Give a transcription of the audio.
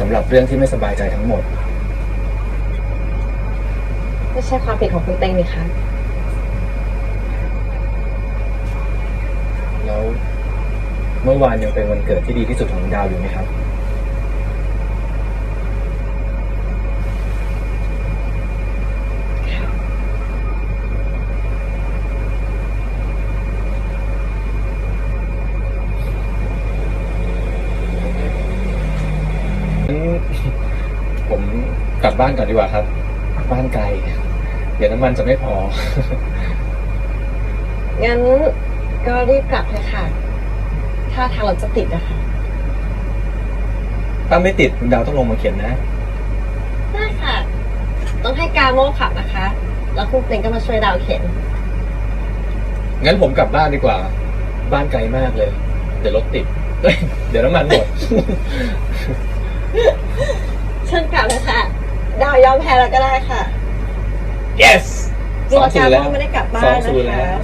สำหรับเรื่องที่ไม่สบายใจทั้งหมด ไม่ใช่ความผิดของคุณเต็งนี่คะแล้วเมื่อวานยังเป็นวันเกิดที่ดีที่สุดของดาวอยู่ไหมครับ งั้นผมกลับบ้านก่อนดีกว่าครับ บ้านไกล เดี๋ยวน้ำมันจะไม่พอ งั้นก็รีบกลับเถอะค่ะ ถ้าทางเราจะติดนะคะ ถ้าไม่ติดคุณดาวต้องลงมาเขียนนะ ได้ค่ะ ต้องให้กาโม่ขับนะคะ แล้วคุณเต็งก็มาช่วยดาวเข็นงั้นผมกลับบ้านดีกว่า บ้านไกลมากเลย เดี๋ยวรถติดเอ้ยเดี๋ยวน้ำมันหมด ค่ะ ดาวยอมแพ้แล้วก็ได้ค่ะ yes กลัวกาโม่ไม่ได้กลับบ้านสองศูนย์นะคะแล้ว